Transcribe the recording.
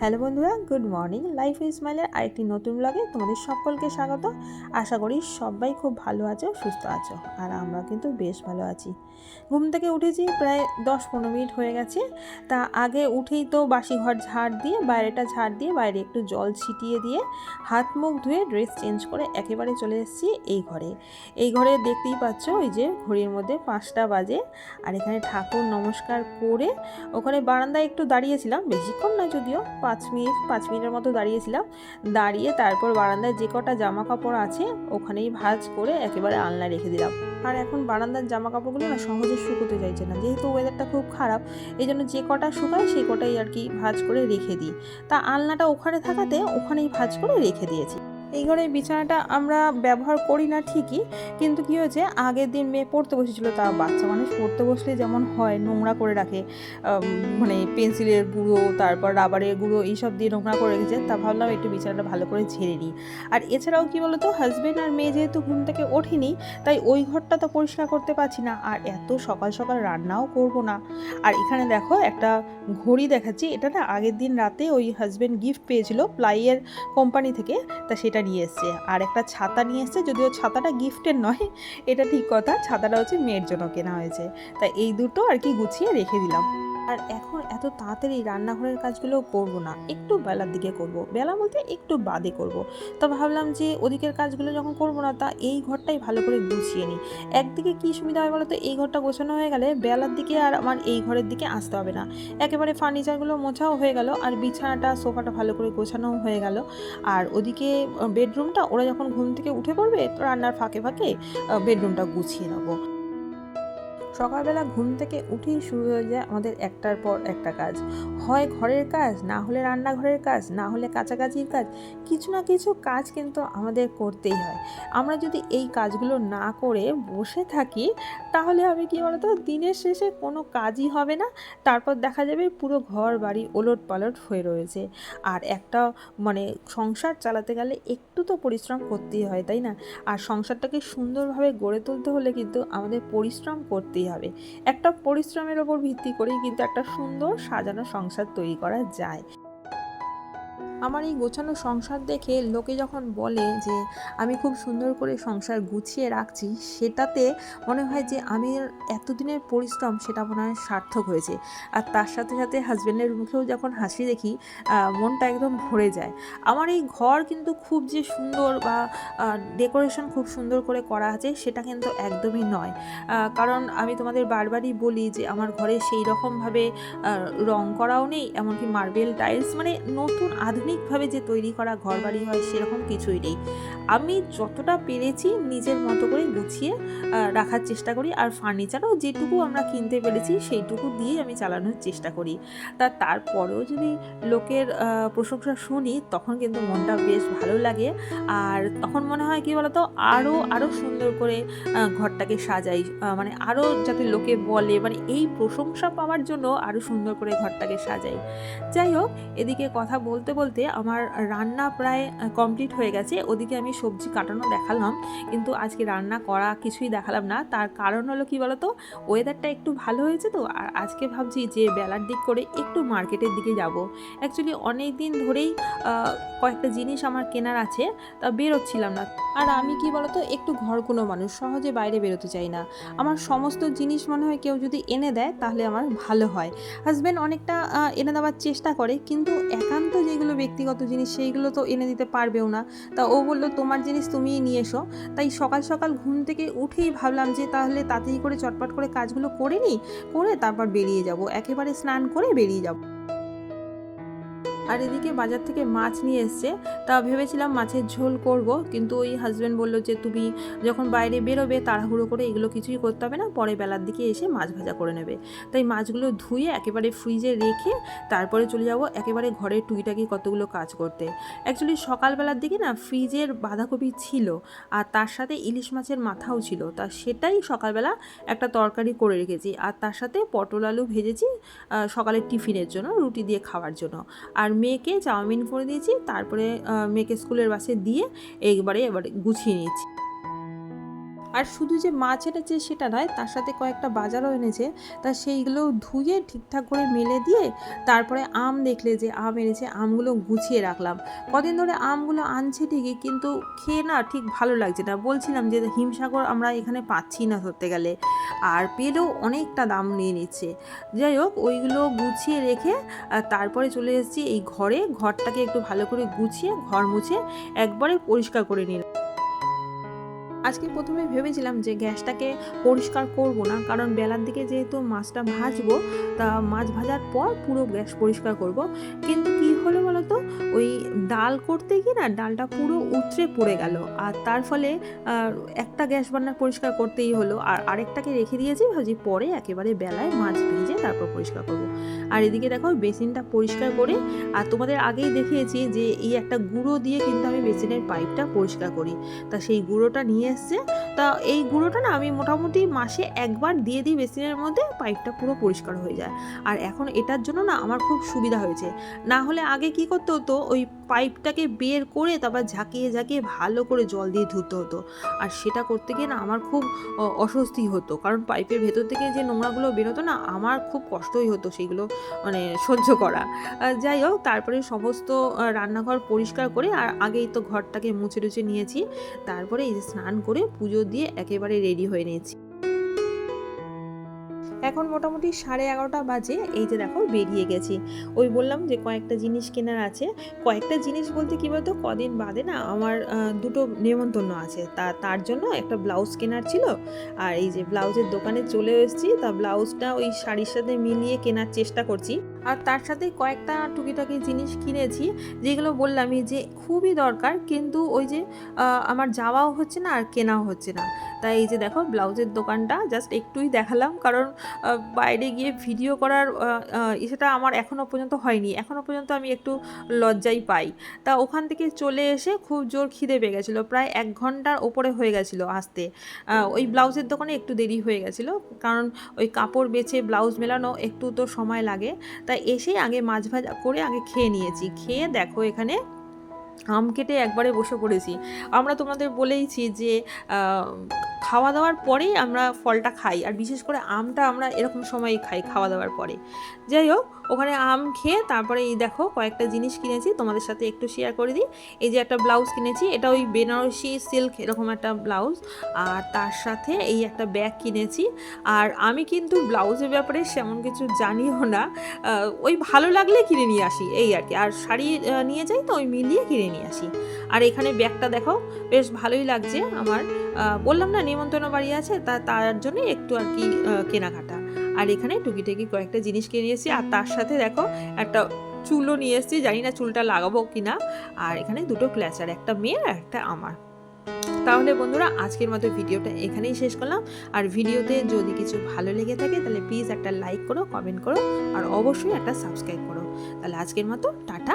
Hello বন্ধুরা, good morning. Life স্মাইলের আরেকটি নতুন ব্লগে তোমাদের সকলকে স্বাগত। আশা করি সবাই খুব ভালো আছো, সুস্থ আছো, আর আমরা কিন্তু বেশ ভালো আছি। ঘুম থেকে উঠেছি প্রায় দশ পনেরো মিনিট হয়ে গেছে। তা আগে উঠেই তো বাসি ঘর ঝাড় দিয়ে, বাইরেটা ঝাড় দিয়ে, বাইরে একটু জল ছিটিয়ে দিয়ে হাত মুখ ধুয়ে ড্রেস চেঞ্জ করে একেবারে চলে এসেছি এই ঘরে। এই ঘরে দেখতেই পাচ্ছ ওই যে ঘড়ির মধ্যে পাঁচটা বাজে আর এখানে ঠাকুর নমস্কার করে ওখানে বারান্দায় একটু দাঁড়িয়েছিলাম, বেশিক্ষণ না যদিও পাঁচ মিনিট, পাঁচ মিনিটের মতো দাঁড়িয়েছিলাম। দাঁড়িয়ে তারপর বারান্দায় যে কটা জামা কাপড় আছে ওখানেই ভাঁজ করে একেবারে আলনায় রেখে দিলাম। আর এখন বারান্দার জামা কাপড়গুলো না সহজে শুকোতে চাইছে না। যেহেতু ওয়েদারটা খুব খারাপ এই জন্য যে কটা শুকায় সেই কটাই আর কি ভাজ করে রেখে দিই। তা আলনাটা ওখানে থাকাতে ওখানেই ভাজ করে রেখে দিয়েছি। এই ঘরের বিছানাটা আমরা ব্যবহার করি না ঠিকই, কিন্তু কী হয়েছে? আগের দিন মেয়ে পড়তে বসেছিল, তা বাচ্চা মানুষ পড়তে বসলে যেমন হয়, নোংরা করে রাখে। মানে পেন্সিলের গুঁড়ো, তারপর রাবারের গুঁড়ো, এইসব দিয়ে নোংরা করে রেখেছে, তা ভাবলাম একটু বিছানাটা ভালো করে ঝেড়ে নিই। আর এছাড়াও কী বলতো হাজব্যান্ড আর মেয়ে যেহেতু ঘুম থেকে ওঠেনি, তাই ওই ঘরটা তো পরিষ্কার করতে পারছি না, আর এত সকাল সকাল রান্নাও করব না। আর এখানে দেখো, একটা ঘড়ি দেখাচ্ছি, এটা না আগের দিন রাতে ওই হাজব্যান্ড গিফট পেয়েছিল, প্লাইয়ের কোম্পানি থেকে, তা সেটা নিয়ে এসছে। আর একটা ছাতা নিয়ে এসছে, যদিও ছাতাটা গিফটের নয়, এটা ঠিক কথা, ছাতাটা হচ্ছে মেয়ের জন্য কেনা হয়েছে। তাই এই দুটো আর কি গুছিয়ে রেখে দিলাম। আর এখন এত তাড়াতাড়ি রান্নাঘরের কাজগুলো করব না, একটু বেলার দিকে করব। বেলা বলতে একটু বাদে করব। তা ভাবলাম যে ওদিকের কাজগুলো যখন করব না, তা এই ঘরটাই ভালো করে গুছিয়ে নিই। একদিকে কি সুবিধা হয় বলো তো এই ঘরটা গোছানো হয়ে গেলে বেলার দিকে আর আমার এই ঘরের দিকে আসতে হবে না। একেবারে ফার্নিচারগুলো মোছাও হয়ে গেল, আর বিছানাটা, সোফাটা ভালো করে গোছানোও হয়ে গেল। আর ওদিকে বেডরুমটা ওরা যখন ঘুম থেকে উঠে পড়বে, তো রান্নার ফাঁকে ফাঁকে বেডরুমটা গুছিয়ে নেব। সকালবেলা ঘুম থেকে উঠেই শুরু হয়ে যায় আমাদের একটার পর একটা কাজ। হয় ঘরের কাজ, না হলে রান্নাঘরের কাজ, না হলে কাছাকাছির কাজ, কিছু না কিছু কাজ কিন্তু আমাদের করতেই হয়। আমরা যদি এই কাজগুলো না করে বসে থাকি, তাহলে হবে কি বলতো, দিনের শেষে কোনো কাজই হবে না। তারপর দেখা যাবে পুরো ঘর বাড়ি ওলট পালট হয়ে রয়েছে। আর একটা মানে সংসার চালাতে গেলে একটু তো পরিশ্রম করতেই হয়, তাই না? আর সংসারটাকে সুন্দরভাবে গড়ে তুলতে হলে কিন্তু আমাদের পরিশ্রম করতেই হবে। একটা পরিশ্রমের ওপর ভিত্তি করেই কিন্তু একটা সুন্দর সাজানো সংসার তৈরি করা যায়। আমার এই গোছানো সংসার দেখে লোকে যখন বলে যে আমি খুব সুন্দর করে সংসার গুছিয়ে রাখছি, সেটাতে মনে হয় যে আমি এতদিনের পরিশ্রম সেটা মনে হয় সার্থক হয়েছে। আর তার সাথে সাথে হাজব্যান্ডের মুখেও যখন হাসি দেখি মনটা একদম ভরে যায়। আমার এই ঘর কিন্তু খুব যে সুন্দর বা ডেকোরেশন খুব সুন্দর করে করা আছে, সেটা কিন্তু একদমই নয়। কারণ আমি তোমাদের বারবারই বলি যে আমার ঘরে সেই রকমভাবে রং করাও নেই, এমনকি মার্বেল টাইলস মানে নতুন আধুনিকভাবে যে তৈরি করা ঘরবাড়ি হয় সেরকম কিছুই নেই। আমি যতটা পেরেছি নিজের মতো করে গুছিয়ে রাখার চেষ্টা করি আর ফার্নিচারও যেটুকু আমরা কিনতে পেরেছি সেইটুকু দিয়ে আমি চালানোর চেষ্টা করি। তা তারপরেও যদি লোকের প্রশংসা শুনি তখন কিন্তু মনটা বেশ ভালো লাগে। আর তখন মনে হয় কি বলতো? আরও আরও সুন্দর করে ঘরটাকে সাজাই। মানে আরও যাতে লোকে বলে মানে এই প্রশংসা পাওয়ার জন্য আরও সুন্দর করে ঘরটাকে সাজাই। যাই হোক, এদিকে কথা বলতে বলতে আমার রান্না প্রায় কমপ্লিট হয়ে গেছে। ওদিকে আমি সবজি কাটানো দেখালাম, কিন্তু আজকে রান্না করা কিছুই দেখালাম না। তার কারণ হলো কি বলতো? ওয়েদারটা একটু ভালো হয়েছে তো, আর আজকে ভাবছি যে বেলার দিক করে একটু মার্কেটের দিকে যাব। অ্যাকচুয়ালি অনেক দিন ধরেই কয়েকটা জিনিস আমার কেনার আছে, তা বেরোচ্ছিলাম না। আর আমি কি বলতো? একটু ঘর কোনো মানুষ, সহজে বাইরে বেরোতে চাই না। আমার সমস্ত জিনিস মনে হয় কেউ যদি এনে দেয়, তাহলে আমার ভালো হয়। হাজব্যান্ড অনেকটা এনে দেওয়ার চেষ্টা করে, কিন্তু একান্ত যেগুলো ব্যক্তিগত জিনিস সেইগুলো তো এনে দিতে পারবেও না। তা ও বলল, তোমার জিনিস তুমিই নিয়ে এসো। তাই সকাল সকাল ঘুম থেকে উঠেই ভাবলাম যে তাহলে তাতেই করে চটপট করে কাজগুলো করে নিই, করে তারপর বেরিয়ে যাব। একেবারে স্নান করে বেরিয়ে যাব। আর এদিকে বাজার থেকে মাছ নিয়ে এসছে। তা ভেবেছিলাম মাছের ঝোল করব, কিন্তু ওই হাজব্যান্ড বলল যে, তুমি যখন বাইরে বেরোবে তাড়াহুড়ো করে এগুলো কিছুই করতে হবে না, পরে বেলার দিকে এসে মাছ ভাজা করে নেবে। তাই মাছগুলো ধুয়ে একেবারে ফ্রিজে রেখে তারপরে চলে যাব একেবারে ঘরের টুইটাকি কতগুলো কাজ করতে। অ্যাকচুয়ালি সকালবেলার দিকে না ফ্রিজের বাঁধাকপি ছিল, আর তার সাথে ইলিশ মাছের মাথাও ছিল। তা সেটাই সকালবেলা একটা তরকারি করে রেখেছি, আর তার সাথে পটল আলু ভেজেছি সকালের টিফিনের জন্য, রুটি দিয়ে খাওয়ার জন্য। আর মেয়েকে চাউমিন করে দিয়েছি, তারপরে মেয়েকে স্কুলের বাসে দিয়ে এইবারে এবারে গুছিয়ে নিয়েছি। আর শুধু যে মাছ এনেছে সেটা নয়, তার সাথে কয়েকটা বাজারও এনেছে, তা সেইগুলো ধুয়ে ঠিকঠাক করে মেলে দিয়ে তারপরে আম দেখলে যে আম এনেছে, আমগুলো গুছিয়ে রাখলাম। কদিন ধরে আমগুলো আনছে ঠিকই, কিন্তু খেয়ে না ঠিক ভালো লাগছে না। বলছিলাম যে হিমসাগর আমরা এখানে পাচ্ছি না ধরতে গেলে। আর পেলেও অনেকটা দাম নিয়ে নিচ্ছে। যাই হোক, ওইগুলো গুছিয়ে রেখে তারপরে চলে এসেছি এই ঘরে। ঘরটাকে একটু ভালো করে গুছিয়ে, ঘর মুছে একবারে পরিষ্কার করে নিলাম। আজকে প্রথমে ভেবেছিলাম যে গ্যাসটাকে পরিষ্কার করব না, কারণ বেলার দিকে যেহেতু মাছটা ভাজবো, তা মাছ ভাজার পর পুরো গ্যাস পরিষ্কার করব। কিন্তু কি হলো বলো তো ওই ডাল করতে গিয়ে না ডালটা পুরো উতরে পড়ে গেল। আর তার ফলে একটা গ্যাস বান্নার পরিষ্কার করতেই হলো। আর আরেকটাকে রেখে দিয়েছি, ভাবছি পরে একেবারে বেলায় মাছ ভেজে তারপর পরিষ্কার করব। আর এদিকে দেখো বেসিনটা পরিষ্কার করে, আর তোমাদের আগেই দেখিয়েছি যে এই একটা গুঁড়ো দিয়ে কিন্তু আমি বেসিনের পাইপটা পরিষ্কার করি। তা সেই গুঁড়োটা নিয়ে এসছে। তা এই গুঁড়োটা না আমি মোটামুটি মাসে একবার দিয়ে দিই বেসিনের মধ্যে, পাইপটা পুরো পরিষ্কার হয়ে যায়। আর এখন এটার জন্য না আমার খুব সুবিধা হয়েছে। না হলে আগে কি করতে হতো? ওই পাইপটাকে বের করে তারপর ঝাঁকিয়ে ঝাঁকিয়ে ভালো করে জল দিয়ে ধুতে হতো। আর সেটা করতে গিয়ে না আমার খুব অস্বস্তি হতো। কারণ পাইপের ভেতর থেকে যে নোংরাগুলো বেরোতো না, আমার খুব কষ্টই হতো সেগুলো মানে সহ্য করা। যাই হোক, তারপরে সমস্ত রান্নাঘর পরিষ্কার করে আর আগেই তো ঘরটাকে মুছে টুছে নিয়েছি। তারপরে এই স্নান করে পুজো দিয়ে একেবারে রেডি হয়ে নিয়েছি। এখন মোটামুটি সাড়ে এগারোটা বাজে, এই যে দেখো বেরিয়ে গেছি। ওই বললাম যে কয়েকটা জিনিস কেনার আছে। কয়েকটা জিনিস বলতে কী বলতো, কদিন বাদে না আমার দুটো নেমন্তন্ন আছে। তা, তার জন্য একটা ব্লাউজ কেনার ছিল। আর এই যে ব্লাউজের দোকানে চলে এসেছি, তা ব্লাউজটা ওই শাড়ির সাথে মিলিয়ে কেনার চেষ্টা করছি। আর তার সাথে কয়েকটা টুকিটাকি জিনিস কিনেছি, যেগুলো বললামই যে খুবই দরকার, কিন্তু ওই যে আমার যাওয়াও হচ্ছে না আর কেনাও হচ্ছে না। তাই এই যে দেখো, ব্লাউজের দোকানটা জাস্ট একটুই দেখালাম, কারণ বাইরে গিয়ে ভিডিও করার সেটা আমার এখনও পর্যন্ত হয়নি। এখনও পর্যন্ত আমি একটু লজ্জাই পাই। তা ওখান থেকে চলে এসে খুব জোর খিদে পেয়ে গেছিল, প্রায় এক ঘণ্টার ওপরে হয়ে গেছিল আসতে। ওই ব্লাউজের দোকানে একটু দেরি হয়ে গেছিল, কারণ ওই কাপড় বেছে ব্লাউজ মেলানো একটু তো সময় লাগে। তাই এসেই আগে মাছ ভাজা করে আগে খেয়ে নিয়েছি। খেয়ে দেখো এখানে আম কেটে একবারে বসে পড়েছি। আমরা তোমাদের বলেইছি যে খাওয়া দাওয়ার পরেই আমরা ফলটা খাই। আর বিশেষ করে আমটা আমরা এরকম সময়ই খাই খাওয়া দাওয়ার পরে। যাই হোক ওখানে আম খেয়ে তারপরে এই দেখো কয়েকটা জিনিস কিনেছি, তোমাদের সাথে একটু শেয়ার করে দিই। এই যে একটা ব্লাউজ কিনেছি, এটা ওই বেনারসি সিল্ক এরকম একটা ব্লাউজ আর তার সাথে এই একটা ব্যাগ কিনেছি। আর আমি কিন্তু ব্লাউজের ব্যাপারে সেমন কিছু জানিও না ওই ভালো লাগলে কিনে নিয়ে আসি, এই আর কি। আর শাড়ি নিয়ে যাই তো, ওই মিলিয়ে কিনে নিয়ে আসি। আর এখানে ব্যাগটা দেখো, বেশ ভালোই লাগছে আমার। বললাম না, নিমন্ত্রণ বাড়ি আছে, তা, তার জন্য একটু আর কি কেনাকাটা। আর এখানে টুকিটাকি কয়েকটা জিনিস কিনে নিয়েছি আর তার সাথে দেখো একটা চুলও নিয়ে এসেছি। জানি না চুলটা লাগাবো কিনা। আর এখানে দুটো ক্ল্যাচার, একটা মেয়ের আর একটা আমার। তাহলে বন্ধুরা, আজকের মতো ভিডিওটা এখানেই শেষ করলাম। আর ভিডিওতে যদি কিছু ভালো লেগে থাকে, তাহলে প্লিজ একটা লাইক করো, কমেন্ট করো, আর অবশ্যই একটা সাবস্ক্রাইব করো। তাহলে আজকের মতো, টাটা।